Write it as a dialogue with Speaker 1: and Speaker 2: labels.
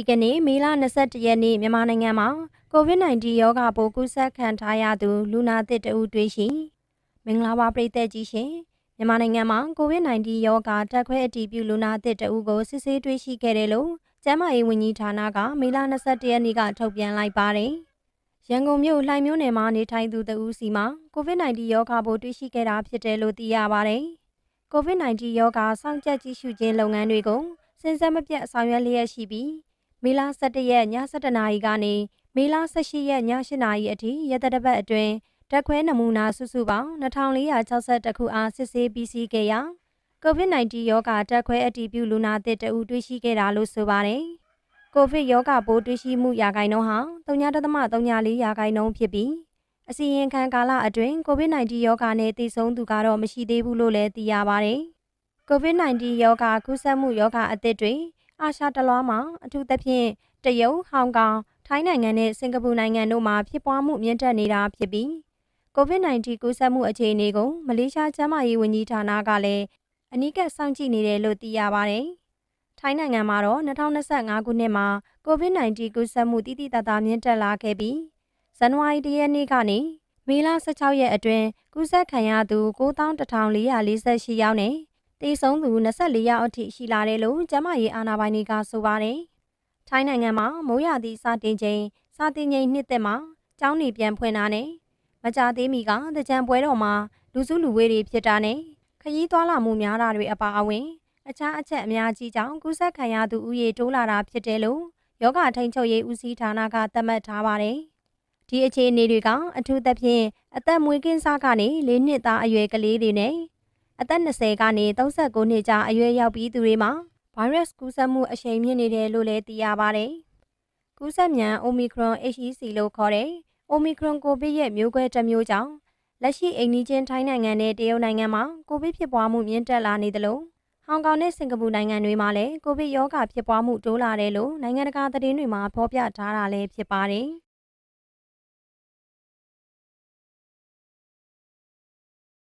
Speaker 1: ဒီကနေ့မေလ22ရက်နေ့မြန်မာနိုင်ငံမှာ COVID-19 ရောဂါပိုးကူးစက်ခံထားရသူလူနာသစ်တဦးတွေ့ရှိမင်္ဂလာပါပရိသတ်ကြီးရှင်မြန်မာနိုင်ငံမှာ COVID-19 ရောဂါတက်ခွဲအတည်ပြုလူနာသစ်တဦးကိုစစ်ဆေးတွေ့ရှိခဲ့တယ်လို့ကျန်းမာရေးဝန်ကြီးဌာနကမေလ22ရက်နေ့ကထုတ်ပြန်လိုက်ပါတယ်ရန်ကုန်မြို့လှိုင်မြို့နယ်မှာနေထိုင်သူတဦးစီမှာ COVID-19 ရောဂါပိုးတွေ့ရှိခဲ့တာဖြစ်တယ်လို့သိရပါတယ် COVID-19 ရောဂါစောင့်ကြပ်ကြည့်ရှုခြင်းလုပ်ငန်းတွေကိုစဉ်ဆက်မပြတ်ဆောင်ရွက်လျက်ရှိပြီး မေလ17ရက်ည7:00နာရီကနေမေလ18ရက်ည8:00နာရီအထိရက်သတ္တပတ်အတွင်းတက်ခွဲနမူနာစုစုပေါင်း2462ခုအားစစ်ဆေးပြီးစီးခဲ့ရာ COVID-19 ရောဂါတက်ခွဲအတည်ပြုလူနာသစ်တဦးတွေ့ရှိခဲ့တာလို့ဆိုပါတယ်။ကိုဗစ်ရောဂါပိုးတွေ့ရှိမှုရာခိုင်နှုန်းဟာ3.34ရာခိုင်နှုန်းဖြစ်ပြီးအစီရင်ခံကာလအတွင်း COVID-19 ရောဂါနဲ့တည်ဆုံသူကတော့မရှိသေးဘူးလို့လည်းသိရပါတယ်။ COVID-19 ရောဂါကူးစက်မှုရောဂါအသစ်တွေ အာရှတလွှားမှာအထူးသဖြင့်တရုတ်၊ဟောင်ကောင်၊ထိုင်းနိုင်ငံနဲ့စင်ကာပူနိုင်ငံတို့မှာဖြစ်ပွားမှုမြင့်တက်နေတာဖြစ်ပြီး COVID-19 ကူးစက်မှုအခြေအနေကိုမလေးရှားကျန်းမာရေးဝန်ကြီးဌာနကလည်းအနီးကပ်စောင့်ကြည့်နေတယ်လို့သိရပါတယ်။ထိုင်းနိုင်ငံမှာတော့2025ခုနှစ်မှာ COVID-19 ကူးစက်မှုတိတိတသားမြင့်တက်လာခဲ့ပြီးဇန်နဝါရီလရက်နေ့ကနေမေလ16ရက်အတွင်းကူးစက်ခံရသူ91,448ယောက်နဲ့ တေဆုံးသူ24ယောက်အထိရှိလာတယ်လို့ကျန်းမာရေးအာဏာပိုင်တွေကဆိုပါတယ်။ထိုင်းနိုင်ငံမှာမိုးရာသီစတင်ချိန်စတင်ချိန်နှစ်သက်မှာကျောင်းနေပြန်ဖွင့်တာနဲ့မကြသေးမီကတကြံပွဲတော်မှာလူစုလူဝေးတွေဖြစ်တာနဲ့ခရီးသွားလာမှုများတာတွေအပါအဝင်အခြားအချက်အများကြီးကြောင့်ကူးစက်ခံရသူဦးရေတိုးလာတာဖြစ်တယ်လို့ယောဂထိန်ချုပ်ရေးဦးစီးဌာနကသတ်မှတ်ထားပါတယ်။ဒီအခြေအနေတွေကအထူးသဖြင့်အသက်မွေးကင်းစားကနေ၄နှစ်သားအရွယ်ကလေးတွေနဲ့ အသက်20ကနေ39နှစ်ကြားအရွယ်ရောက်ပြီးသူတွေမှာဗိုင်းရပ်စ်ကူးစက်မှုအရှိန်မြင့်နေတယ်လို့လည်းသိရပါတယ်။ကူးစက်မြန် Omicron HEC လို့ခေါ်တဲ့ Omicron ကိုဗစ်ရဲ့မျိုးကွဲတစ်မျိုးကြောင့်လက်ရှိအိမ်နီးချင်းထိုင်းနိုင်ငံနဲ့တရုတ်နိုင်ငံမှာကိုဗစ်ဖြစ်ပွားမှုမြင့်တက်လာနေသလိုဟောင်ကောင်နဲ့စင်ကာပူနိုင်ငံတွေမှာလည်းကိုဗစ်ရောဂါဖြစ်ပွားမှုတိုးလာတယ်လို့နိုင်ငံတကာသတင်းတွေမှာဖော်ပြထားတာလည်းဖြစ်ပါတယ်။